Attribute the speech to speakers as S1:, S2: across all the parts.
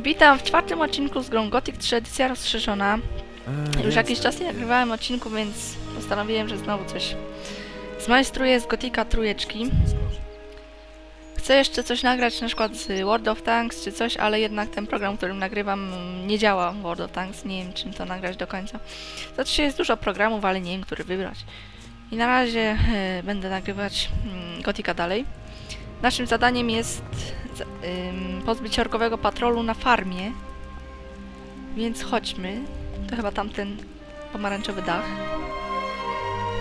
S1: Witam w czwartym odcinku z grą Gothic 3 edycja rozszerzona. Już jakiś czas nie nagrywałem odcinku, więc postanowiłem, że znowu coś zmajstruję z Gotika trójeczki. Chcę jeszcze coś nagrać, na przykład z World of Tanks czy coś, ale jednak ten program, którym nagrywam nie działa w World of Tanks. Nie wiem, czym to nagrać do końca. Znaczy jest dużo programów, ale nie wiem, który wybrać. I na razie e, będę nagrywać Gotika dalej. Naszym zadaniem jest pozbyć orkowego patrolu na farmie. Więc chodźmy. To chyba tamten pomarańczowy dach.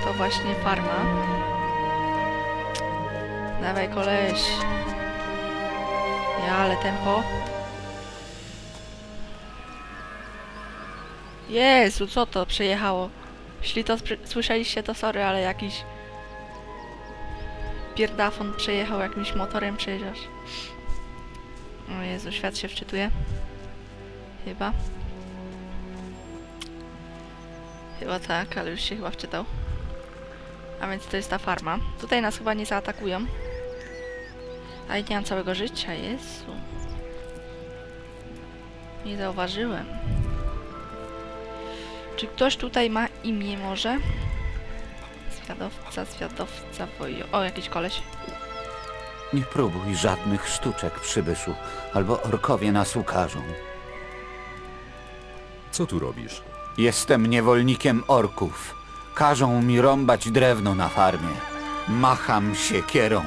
S1: To właśnie farma. Dawaj koleś. Ja, ale tempo. Jezu, co to przejechało? Jeśli to słyszeliście, to sorry, ale jakiś pierdafon przejechał jakimś motorem przejeżdżasz. O Jezu, świat się wczytuje. Chyba. Chyba tak, ale już się chyba wczytał. A więc to jest ta farma. Tutaj nas chyba nie zaatakują. Ale nie mam całego życia, Jezu. Nie zauważyłem. Czy ktoś tutaj ma imię może? Zwiadowca, zwiadowca, wojo... O, jakiś koleś.
S2: Nie próbuj żadnych sztuczek, przybyszu, albo orkowie nas ukażą.
S3: Co tu robisz?
S2: Jestem niewolnikiem orków. Każą mi rąbać drewno na farmie. Macham siekierą,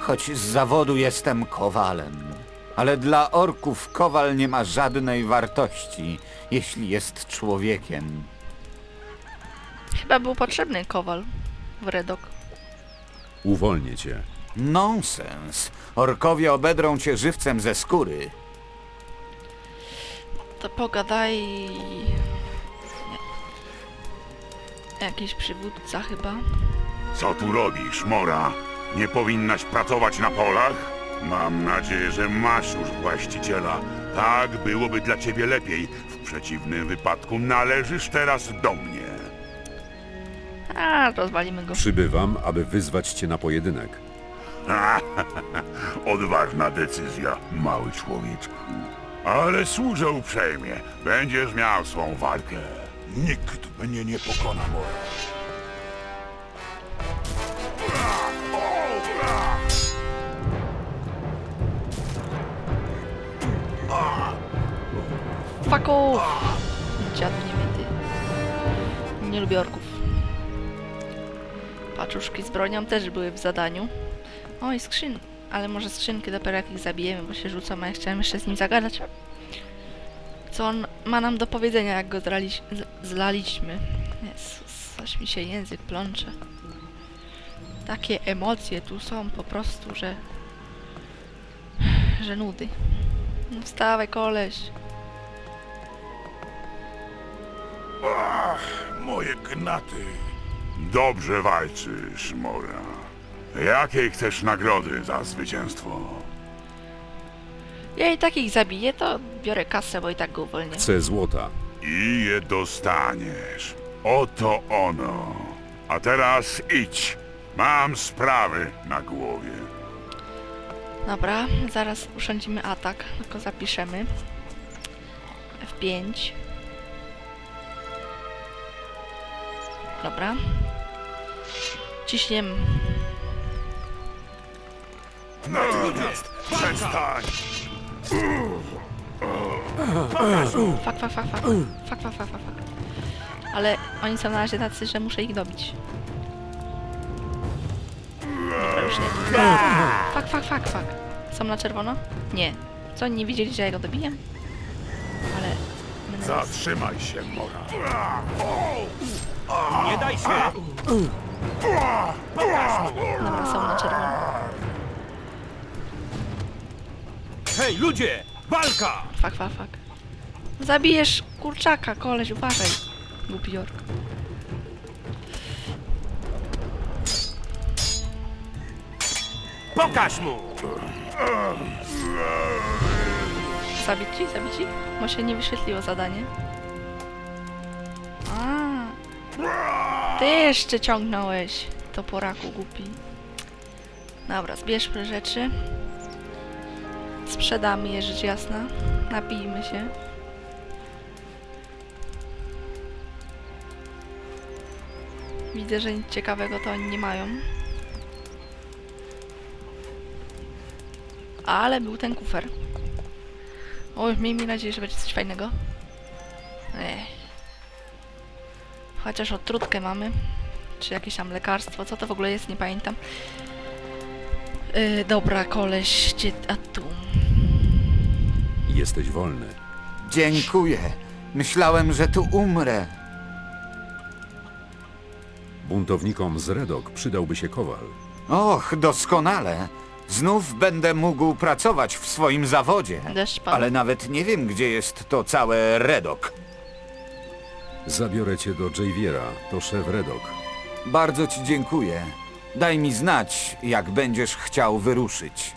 S2: choć z zawodu jestem kowalem. Ale dla orków kowal nie ma żadnej wartości, jeśli jest człowiekiem.
S1: Chyba był potrzebny kowal w Redok.
S3: Uwolnię cię.
S2: Nonsens. Orkowie obedrą cię żywcem ze skóry.
S1: To pogadaj... Nie. Jakiś przywódca chyba.
S4: Co tu robisz, Mora? Nie powinnaś pracować na polach? Mam nadzieję, że masz już właściciela. Tak byłoby dla ciebie lepiej. W przeciwnym wypadku należysz teraz do mnie.
S1: A, rozwalimy go.
S3: Przybywam, aby wyzwać cię na pojedynek.
S4: Odważna decyzja, mały człowieczku. Ale służę uprzejmie. Będziesz miał swą walkę. Nikt mnie nie pokona, Mora.
S1: Fuck off! Dziadu niemyty. Nie lubię orków. Paczuszki z bronią też były w zadaniu. O, i skrzyn. Ale może skrzynki dopiero jak ich zabijemy, bo się rzucą, a ja chciałem jeszcze z nim zagadać. Co on ma nam do powiedzenia, jak go zraliś, zlaliśmy. Jezus, aż mi się język plącze. Takie emocje tu są po prostu, że... że nudy. No Wstawaj, koleś.
S4: Moje gnaty. Dobrze walczysz, Mora. Jakiej chcesz nagrody za zwycięstwo?
S1: Ja i tak ich zabiję, to biorę kasę, bo i tak go uwolnię.
S3: Chcę złota.
S4: I je dostaniesz. Oto ono. A teraz idź. Mam sprawy na głowie.
S1: Dobra, zaraz urządzimy atak, tylko zapiszemy. F5. Dobra. Ciśniem.
S4: Natychmiast przestań!
S1: Fak, fak, fak, fak. Fak, fak, fak, fak, fak. Ale oni są na razie tacy, że muszę ich dobić. Dobra, już nie. Fak, fak, fak, fak. Są na czerwono? Nie. Co, oni nie widzieli, że ja go dobiję? Ale...
S4: Zatrzymaj się, Mora.
S1: Dobra, są na czerwono.
S5: Hej, ludzie! Walka!
S1: Fak, fak, fak. Zabijesz kurczaka, koleś, uważaj. Głupi ork.
S5: Pokaż mu!
S1: Zabić ci, zabić ci? Bo się nie wyświetliło zadanie. Ty jeszcze ciągnąłeś. Toporaku głupi. Dobra, zbierzmy rzeczy. Sprzedamy je, rzecz jasna. Napijmy się. Widzę, że nic ciekawego to oni nie mają. Ale był ten kufer. Oj, miejmy nadzieję, że będzie coś fajnego. Ech. Chociaż odtrutkę mamy. Czy jakieś tam lekarstwo. Co to w ogóle jest? Nie pamiętam. Yy, dobra, koleś, gdzie... A tu.
S3: Jesteś wolny.
S2: Dziękuję. Myślałem, że tu umrę.
S3: Buntownikom z Redok przydałby się kowal.
S2: Och, doskonale. Znów będę mógł pracować w swoim zawodzie.
S1: Deszcz.
S2: Ale nawet nie wiem, gdzie jest to całe Redok.
S3: Zabiorę cię do Javiera, to szef Redok.
S2: Bardzo ci dziękuję. Daj mi znać, jak będziesz chciał wyruszyć.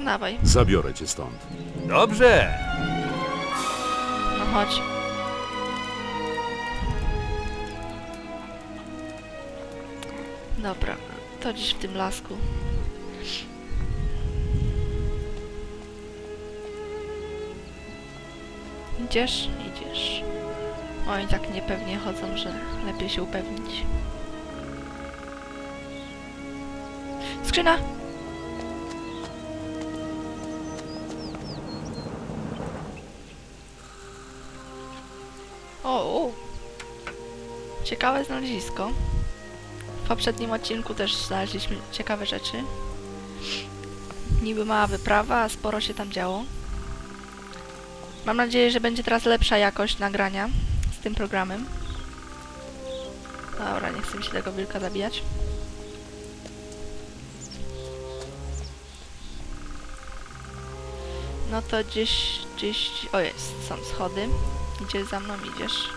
S1: Dawaj,
S3: Zabiorę cię stąd.
S5: Dobrze!
S1: no chodź. Dobra, to dziś w tym lasku. Idziesz? Idziesz. Oni tak niepewnie chodzą, że lepiej się upewnić. Skrzyna! O, o. Ciekawe znalezisko. W poprzednim odcinku też znaleźliśmy ciekawe rzeczy. Niby mała wyprawa, a sporo się tam działo. Mam nadzieję, że będzie teraz lepsza jakość nagrania tym programem. Dobra, nie chcę mi się tego wilka zabijać. No to gdzieś, gdzieś... O jest, są schody. Idziesz za mną, idziesz.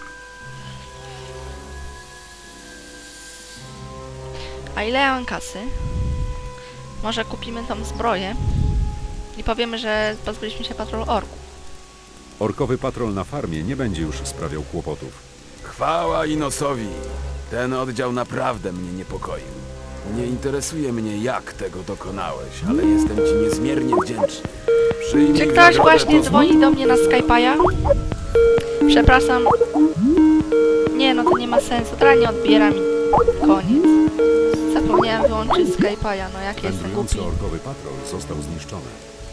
S1: A ile ja mam kasy? Może kupimy tą zbroję i powiemy, że pozbyliśmy się patrolu orków.
S3: Orkowy patrol na farmie nie będzie już sprawiał kłopotów.
S6: Chwała Inosowi. Ten oddział naprawdę mnie niepokoił. Nie interesuje mnie, jak tego dokonałeś, ale jestem ci niezmiernie wdzięczny. Przyjmij
S1: Czy ktoś
S6: nagrodę
S1: właśnie dzwoni do mnie na Skype'a? Przepraszam. Nie, no to nie ma sensu. Teraz nie odbieram i koniec. Zapomniałem wyłączyć Skype'a, no jak jestem
S3: Wędrujący
S1: głupi.
S3: orkowy patrol został zniszczony.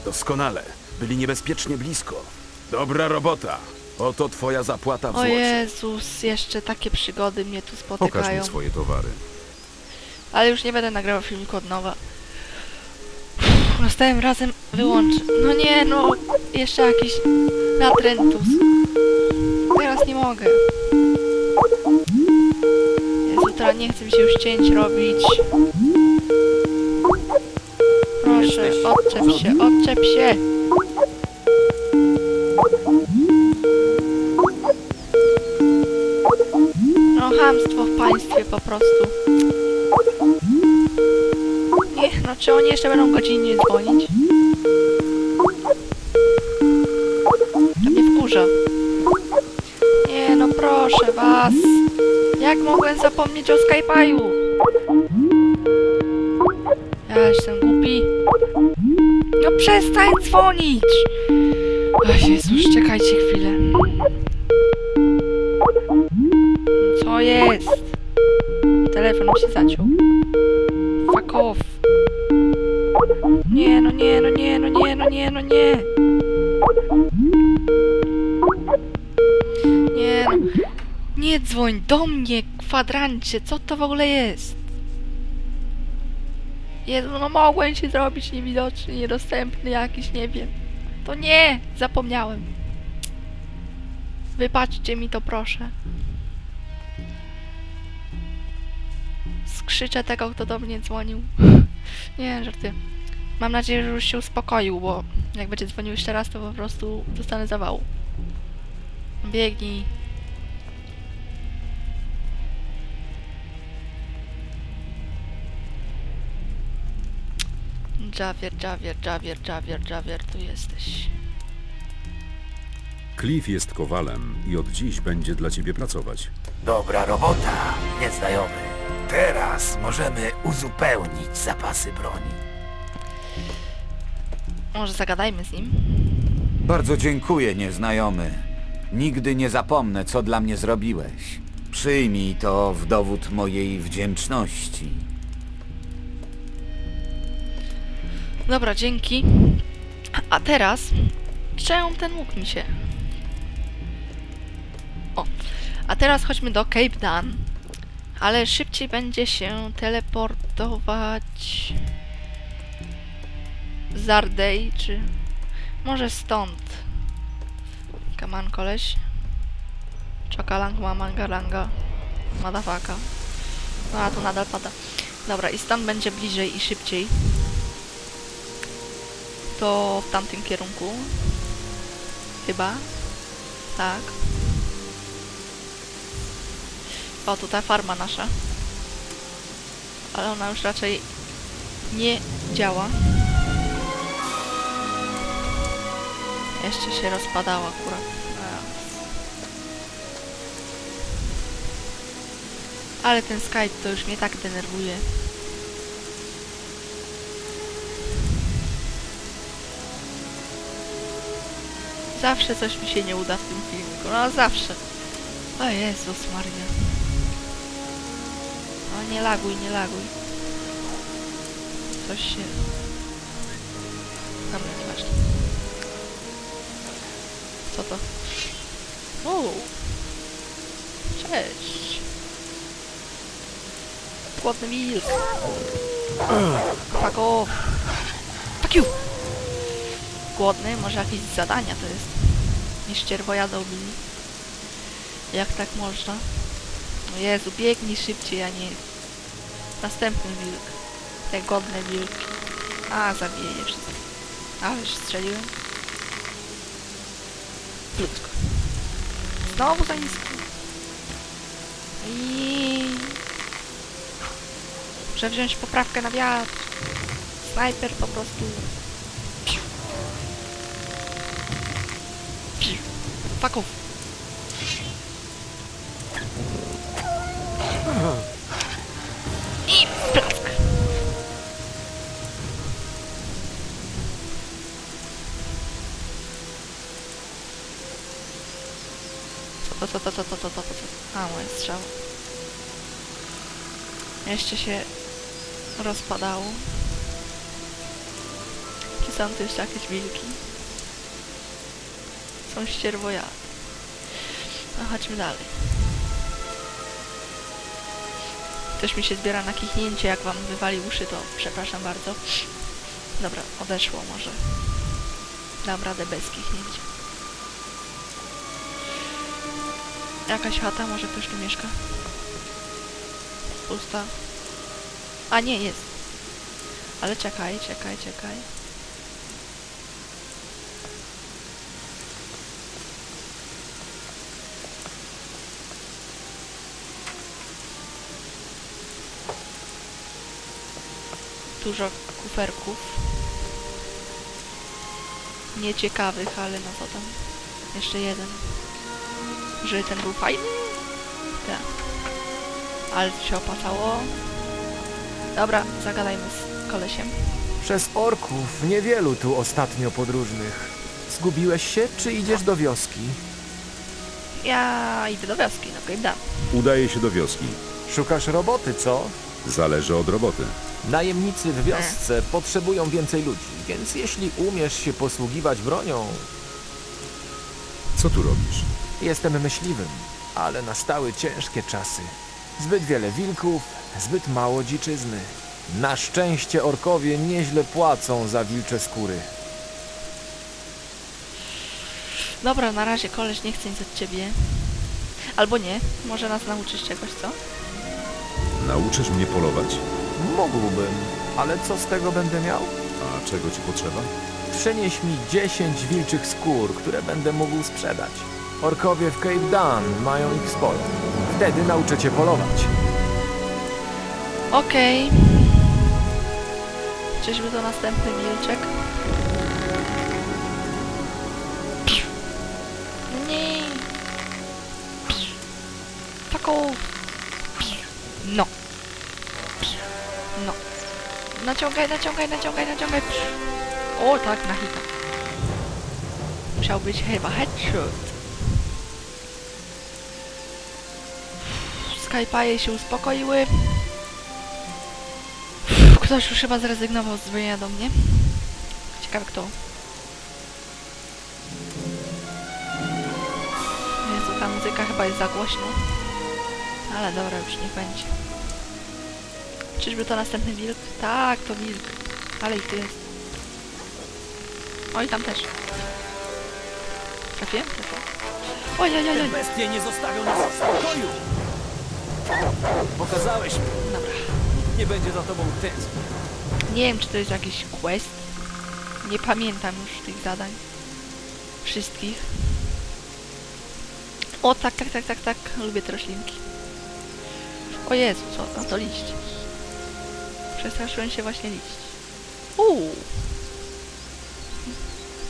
S6: Doskonale. Byli niebezpiecznie blisko. Dobra robota. Oto twoja zapłata w
S1: O
S6: złocie.
S1: Jezus, jeszcze takie przygody mnie tu
S3: Pokaż
S1: spotykają.
S3: mi swoje towary.
S1: Ale już nie będę nagrywał filmiku od nowa. Uff, Następnym razem wyłączę. No nie, no. Jeszcze jakiś natrętus. Teraz nie mogę. Jezu, teraz nie chce mi się już cięć robić. Proszę, odczep się, odczep się. Chamstwo w państwie po prostu. Nie, no czy oni jeszcze będą godzinnie dzwonić? To mnie wkurza. Nie, no proszę was. Jak mogłem zapomnieć o Skype'u? Ja jestem głupi. No przestań dzwonić! Ach, Jezus, czekajcie chwilę. Jest? Telefon mi się zaciął. Fuck off. Nie, no nie, no nie, no nie, no nie, no nie. Nie, no. Nie dzwoń do mnie, kwadrancie, co to w ogóle jest? Jezu, no mogłem się zrobić niewidoczny, niedostępny jakiś, nie wiem. To nie, zapomniałem. Wybaczcie mi to, proszę. Skrzyczę tego, kto do mnie dzwonił. Nie, żarty. Mam nadzieję, że już się uspokoił, bo jak będzie dzwonił jeszcze raz, to po prostu dostanę zawału. Biegnij. Javier, Javier, Javier, Javier, Javier, tu jesteś.
S3: Cliff jest kowalem i od dziś będzie dla ciebie pracować.
S7: Dobra robota, nieznajomy. Teraz możemy uzupełnić zapasy broni.
S1: Może zagadajmy z nim?
S2: Bardzo dziękuję, nieznajomy. Nigdy nie zapomnę, co dla mnie zrobiłeś. Przyjmij to w dowód mojej wdzięczności.
S1: Dobra, dzięki. A teraz... Czemu ten łuk mi się... O. A teraz chodźmy do Cape Dan. Ale szybciej będzie się teleportować... Zardej, czy... Może stąd. Kaman koleś. Czakalang, mamangalanga. Madafaka. No a tu nadal pada. Dobra, i stąd będzie bliżej i szybciej to w tamtym kierunku. Chyba. Tak. O, tu ta farma nasza. Ale ona już raczej nie działa. Jeszcze się rozpadała akurat. A. Ale ten Skype to już mnie tak denerwuje. Zawsze coś mi się nie uda w tym filmiku. No zawsze. O Jezus Maria. No nie laguj, nie laguj. Coś się... Dobra, nieważne. Co to? O! Cześć! Głodny wilk! Fuck off! Fuck you! głodny, może jakieś zadania to jest. Niż cierwojada ubili. Jak tak można? O Jezu, biegnij szybciej, a nie... Następny wilk. Te godne wilki. A, zabije wszystko. A, już strzeliłem. Ludzko. Znowu za nisko. I Muszę wziąć poprawkę na wiatr. Snajper po prostu Fuck off. I To, co to, co to, co to, co to? A, moje strzały. Jeszcze się rozpadało. Czy są tu jeszcze jakieś wilki? Są ścierwojady. No chodźmy dalej. Coś mi się zbiera na kichnięcie, jak wam wywali uszy, to przepraszam bardzo. Dobra, odeszło może. Dam radę bez kichnięcia. Jakaś chata, może ktoś tu mieszka? Pusta. A nie, jest. Ale czekaj, czekaj, czekaj. dużo kuferków. Nieciekawych, ale no to tam. Jeszcze jeden. Że ten był fajny? Tak. Ale to się opłacało. Dobra, zagadajmy z kolesiem.
S8: Przez orków niewielu tu ostatnio podróżnych. Zgubiłeś się, czy idziesz do wioski?
S1: Ja idę do wioski, no Cape Dan.
S3: Udaje się do wioski.
S8: Szukasz roboty, co?
S3: Zależy od roboty.
S8: Najemnicy w wiosce potrzebują więcej ludzi, więc jeśli umiesz się posługiwać bronią,
S3: Co tu robisz?
S8: Jestem myśliwym, ale nastały ciężkie czasy. Zbyt wiele wilków, zbyt mało dziczyzny. Na szczęście orkowie nieźle płacą za wilcze skóry.
S1: Dobra, na razie koleś nie chce nic od ciebie. Albo nie, może nas nauczysz czegoś, co?
S3: Nauczysz mnie polować?
S8: Mógłbym, ale co z tego będę miał?
S3: A czego ci potrzeba?
S8: Przynieś mi 10 wilczych skór, które będę mógł sprzedać. Orkowie w Cape Dan mają ich sporo. Wtedy nauczę cię polować.
S1: Okej. Czyżby to następny wilczek? Nie. Off. No. No. Naciągaj, naciągaj, naciągaj, naciągaj. O, tak, na hita. musiał być chyba headshot. Skype'aje się uspokoiły. Ktoś już chyba zrezygnował z dzwonienia do mnie. Ciekawe kto. Jezu, ta muzyka chyba jest za głośno. Ale dobra, już niech będzie. Czyżby to następny wilk? Tak, to wilk. Ale i ty jest. Oj, tam też. Trafiłem? Trafiłem. Oj, oj, oj, oj.
S5: Bestie nie zostawią nas w spokoju! Pokazałeś mi.
S1: Dobra.
S5: Nie będzie za tobą tęsknił.
S1: Nie wiem, czy to jest jakiś quest. Nie pamiętam już tych zadań. Wszystkich. O, tak, tak, tak, tak, tak. Lubię te roślinki. O Jezu, co? No to liść. Przestraszyłem się właśnie liść. Uuu.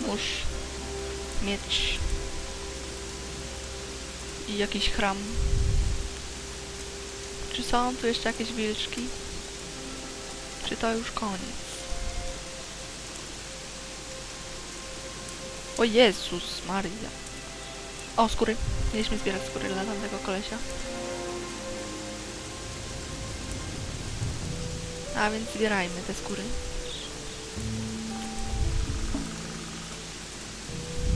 S1: Nóż. Miecz. I jakiś chram. Czy są tu jeszcze jakieś wilczki? Czy to już koniec? O Jezus Maria. O, skóry. Mieliśmy zbierać skóry dla tamtego kolesia. A więc zbierajmy te skóry.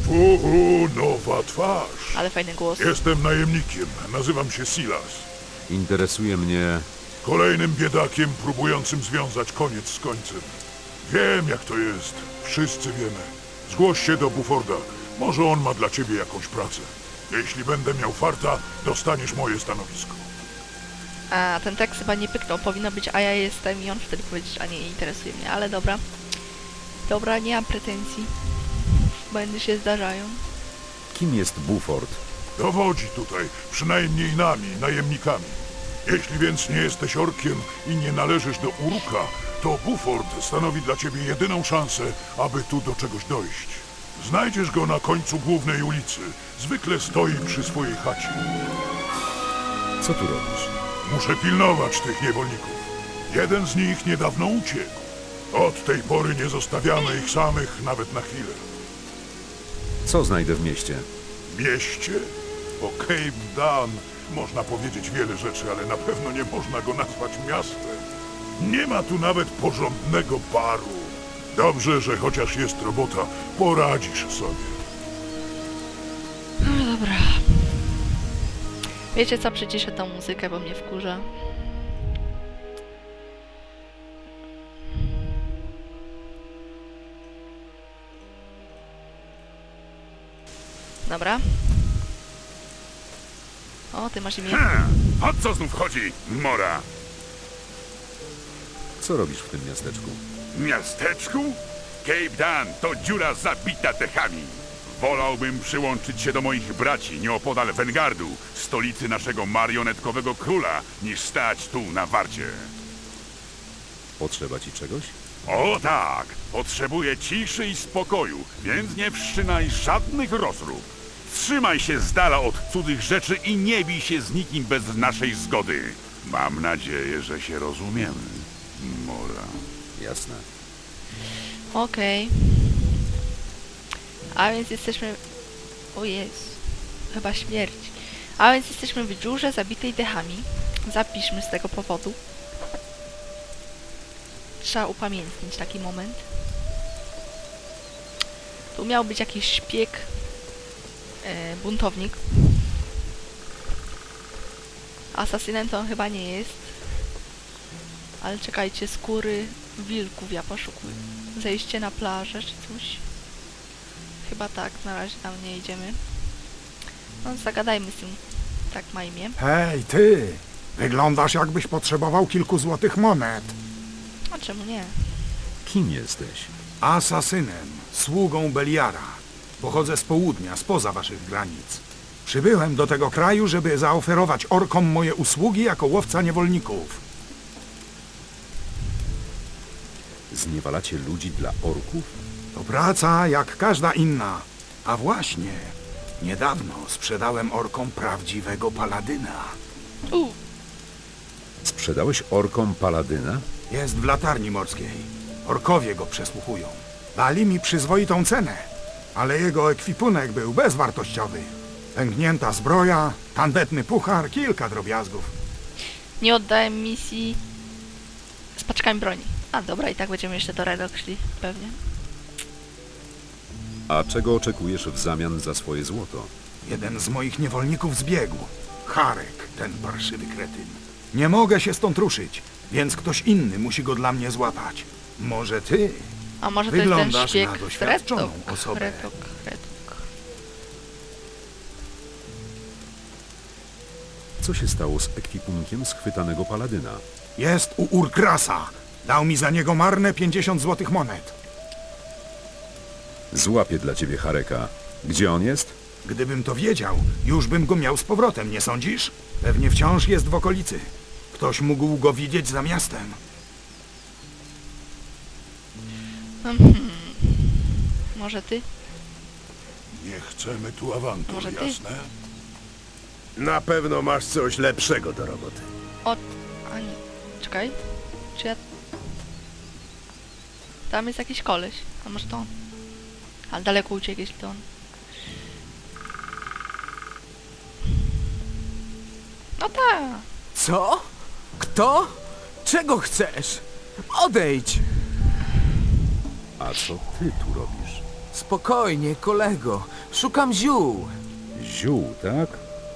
S9: Uhu, nowa twarz.
S1: Ale fajny głos.
S9: Jestem najemnikiem, nazywam się Silas.
S3: Interesuje mnie...
S9: Kolejnym biedakiem próbującym związać koniec z końcem. Wiem jak to jest, wszyscy wiemy. Zgłoś się do Buforda, może on ma dla ciebie jakąś pracę. Jeśli będę miał farta, dostaniesz moje stanowisko.
S1: A, ten tekst chyba nie pyknął. Powinno być, a ja jestem i on wtedy powiedzieć, a nie, interesuje mnie. Ale dobra. Dobra, nie mam pretensji. Błędy się zdarzają.
S3: Kim jest Buford?
S9: Dowodzi tutaj, przynajmniej nami, najemnikami. Jeśli więc nie jesteś orkiem i nie należysz do Uruka, to Buford stanowi dla ciebie jedyną szansę, aby tu do czegoś dojść. Znajdziesz go na końcu głównej ulicy. Zwykle stoi przy swojej chacie.
S3: Co tu robisz?
S9: Muszę pilnować tych niewolników. Jeden z nich niedawno uciekł. Od tej pory nie zostawiamy ich samych nawet na chwilę.
S3: Co znajdę w mieście?
S9: mieście? O Cape Dan można powiedzieć wiele rzeczy, ale na pewno nie można go nazwać miastem. Nie ma tu nawet porządnego baru. Dobrze, że chociaż jest robota, poradzisz sobie.
S1: No dobra. Wiecie co, przyciszę tą muzykę, bo mnie wkurza. Dobra. O, ty masz imię.
S4: Ha! O co znów chodzi, Mora?
S3: Co robisz w tym miasteczku?
S4: Miasteczku? Cape Dan to dziura zabita techami. Wolałbym przyłączyć się do moich braci nieopodal Wengardu, stolicy naszego marionetkowego króla, niż stać tu na warcie.
S3: Potrzeba ci czegoś?
S4: O tak, potrzebuję ciszy i spokoju, więc nie wszczynaj żadnych rozrób. Trzymaj się z dala od cudzych rzeczy i nie bij się z nikim bez naszej zgody. Mam nadzieję, że się rozumiemy, Mora.
S3: Jasne.
S1: Okej. A więc jesteśmy... O Jezu. Chyba śmierć. A więc jesteśmy w dziurze zabitej dechami. Zapiszmy z tego powodu. Trzeba upamiętnić taki moment. Tu miał być jakiś szpieg. E, buntownik. Asasynem to on chyba nie jest. Ale czekajcie, skóry wilków ja poszukuję. Zejście na plażę czy coś? Chyba tak, na razie tam nie idziemy. No zagadajmy z tym, tak ma imię.
S10: Hej, ty! Wyglądasz jakbyś potrzebował kilku złotych monet.
S1: A czemu nie?
S3: Kim jesteś?
S10: Asasynem, sługą Beliara. Pochodzę z południa, spoza waszych granic. Przybyłem do tego kraju, żeby zaoferować orkom moje usługi jako łowca niewolników.
S3: Zniewalacie ludzi dla orków?
S10: To praca jak każda inna. A właśnie, niedawno sprzedałem orkom prawdziwego paladyna.
S1: U,
S3: Sprzedałeś orkom paladyna?
S10: Jest w latarni morskiej. Orkowie go przesłuchują. Dali mi przyzwoitą cenę. Ale jego ekwipunek był bezwartościowy. Pęknięta zbroja, tandetny puchar, kilka drobiazgów.
S1: Nie oddałem misji z paczkami broni. A dobra, i tak będziemy jeszcze do Redok szli, pewnie.
S3: A czego oczekujesz w zamian za swoje złoto?
S10: Jeden z moich niewolników zbiegł. Harek, ten parszywy kretyn. Nie mogę się stąd ruszyć, więc ktoś inny musi go dla mnie złapać. Może ty?
S1: A może to jest ten
S10: Wyglądasz
S1: szpieg
S10: na doświadczoną osobę.
S3: Co się stało z ekwipunkiem schwytanego paladyna?
S10: Jest u Urkrasa. Dał mi za niego marne 50 złotych monet.
S3: Złapię dla ciebie Hareka. Gdzie on jest?
S10: Gdybym to wiedział, już bym go miał z powrotem, nie sądzisz? Pewnie wciąż jest w okolicy. Ktoś mógł go widzieć za miastem.
S1: Mhm. Może ty?
S9: Nie chcemy tu awantur,
S1: Może ty?
S9: jasne?
S11: Na pewno masz coś lepszego do roboty.
S1: O... A nie. Czekaj. Czy ja... Tam jest jakiś koleś. A może to on? Ale daleko uciekł, jeśli to on. No tak.
S5: Co? Kto? Czego chcesz? Odejdź!
S3: A co ty tu robisz?
S5: Spokojnie, kolego. Szukam ziół.
S3: Ziół, tak?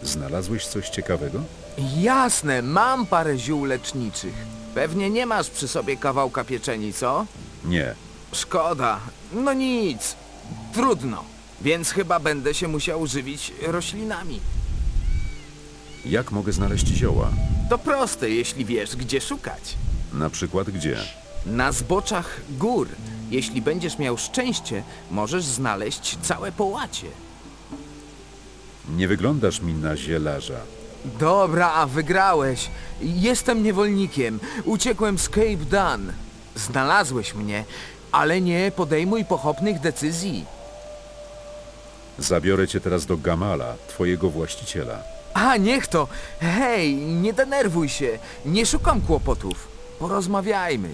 S3: Znalazłeś coś ciekawego?
S12: Jasne, mam parę ziół leczniczych. Pewnie nie masz przy sobie kawałka pieczeni, co?
S3: Nie.
S12: Szkoda. No nic. Trudno. Więc chyba będę się musiał żywić roślinami.
S3: Jak mogę znaleźć zioła?
S12: To proste, jeśli wiesz, gdzie szukać.
S3: Na przykład gdzie?
S12: Na zboczach gór. Jeśli będziesz miał szczęście, możesz znaleźć całe połacie.
S3: Nie wyglądasz mi na zielarza.
S12: Dobra, a wygrałeś. Jestem niewolnikiem. Uciekłem z Cape Dan. Znalazłeś mnie, ale nie podejmuj pochopnych decyzji.
S3: Zabiorę cię teraz do Gamala, twojego właściciela.
S12: A, niech to. Hej, nie denerwuj się. Nie szukam kłopotów. Porozmawiajmy.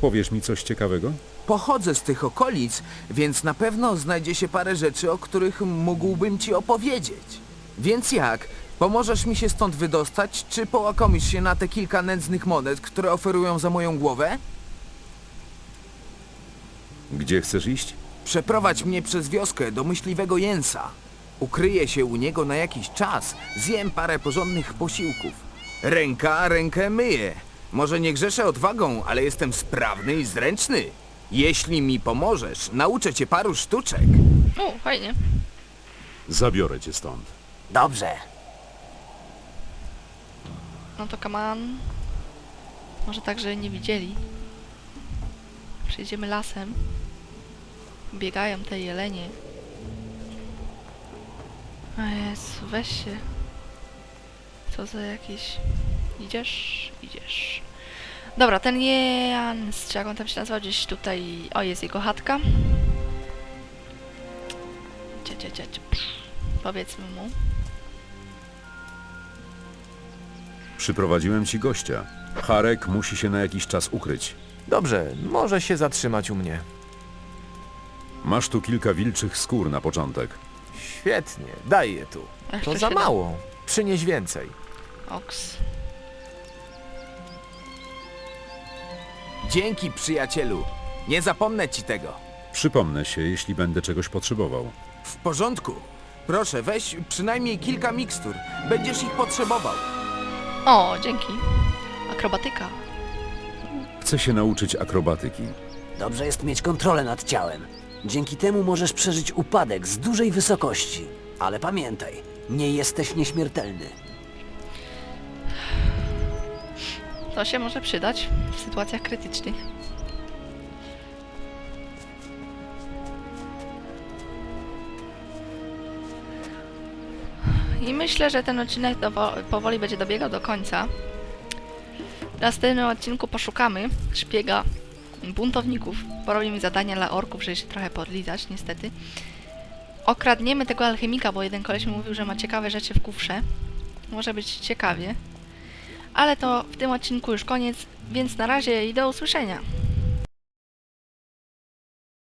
S3: Powiesz mi coś ciekawego?
S12: Pochodzę z tych okolic, więc na pewno znajdzie się parę rzeczy, o których mógłbym ci opowiedzieć. Więc jak? Pomożesz mi się stąd wydostać, czy połakomisz się na te kilka nędznych monet, które oferują za moją głowę?
S3: Gdzie chcesz iść?
S12: Przeprowadź mnie przez wioskę do myśliwego Jensa. Ukryję się u niego na jakiś czas, zjem parę porządnych posiłków. Ręka rękę myje. Może nie grzeszę odwagą, ale jestem sprawny i zręczny. Jeśli mi pomożesz, nauczę cię paru sztuczek.
S1: O, fajnie.
S3: Zabiorę cię stąd.
S7: Dobrze.
S1: No to kaman. Może tak, że nie widzieli. Przejdziemy lasem. Biegają te jelenie. A Jezu, weź się. Co za jakiś... Idziesz? Idziesz. Dobra, ten Jans, czy jak on tam się nazywa, gdzieś tutaj... O, jest jego chatka. Cie, cie, cie, cie. Powiedzmy mu.
S3: Przyprowadziłem ci gościa. Harek musi się na jakiś czas ukryć.
S12: Dobrze, może się zatrzymać u mnie.
S3: Masz tu kilka wilczych skór na początek.
S12: Świetnie, daj je tu. To za
S1: się
S12: mało. Przynieś więcej.
S1: Oks.
S12: Dzięki, przyjacielu. Nie zapomnę ci tego.
S3: Przypomnę się, jeśli będę czegoś potrzebował.
S12: W porządku. Proszę, weź przynajmniej kilka mikstur. Będziesz ich potrzebował.
S1: O, dzięki. Akrobatyka.
S3: Chcę się nauczyć akrobatyki.
S7: Dobrze jest mieć kontrolę nad ciałem. Dzięki temu możesz przeżyć upadek z dużej wysokości. Ale pamiętaj, nie jesteś nieśmiertelny.
S1: To się może przydać w sytuacjach krytycznych. I myślę, że ten odcinek powoli będzie dobiegał do końca. W następnym odcinku poszukamy szpiega buntowników. Porobimy zadania dla orków, żeby się trochę podlizać, niestety. Okradniemy tego alchemika, bo jeden koleś mi mówił, że ma ciekawe rzeczy w kufrze. Może być ciekawie. Ale to w tym odcinku już koniec, więc na razie i do usłyszenia.